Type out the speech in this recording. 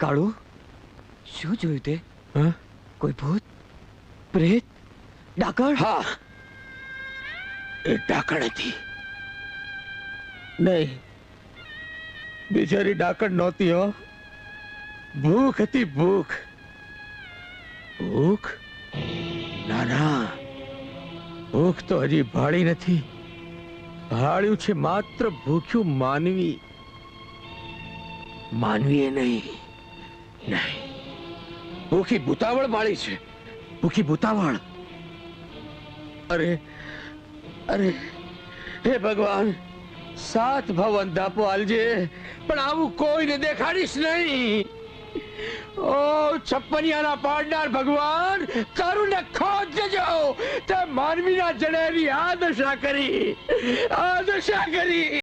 કાળુ? શું જોયું તે? હા? કોઈ ભૂત? પ્રેત? ડાકણ? હા. એ ડાકણ હતી. નહીં. બિચારી ડાકણ નહોતી હો. ભૂખ હતી ભૂખ. ભૂખ? ના ના. ભૂખ તો હજી ભાળી નથી. ભાળ્યું છે માત્ર ભૂખ્યું માનવી. માનવીએ નહીં. નહીં. ભૂખી ભૂતાવળ બાળી છે. ભૂખી ભૂતાવળ? અરે અરે હે ભગવાન સાત ભાવ અંધાપો આલજે પણ આવું કોઈને દેખાડીશ નહીં. ઓ છપ્પનિયાના પાડનાર ભગવાન કરુને ખોજજો તે માનવીના જડેલી આ દશા કરી આ દશા કરી.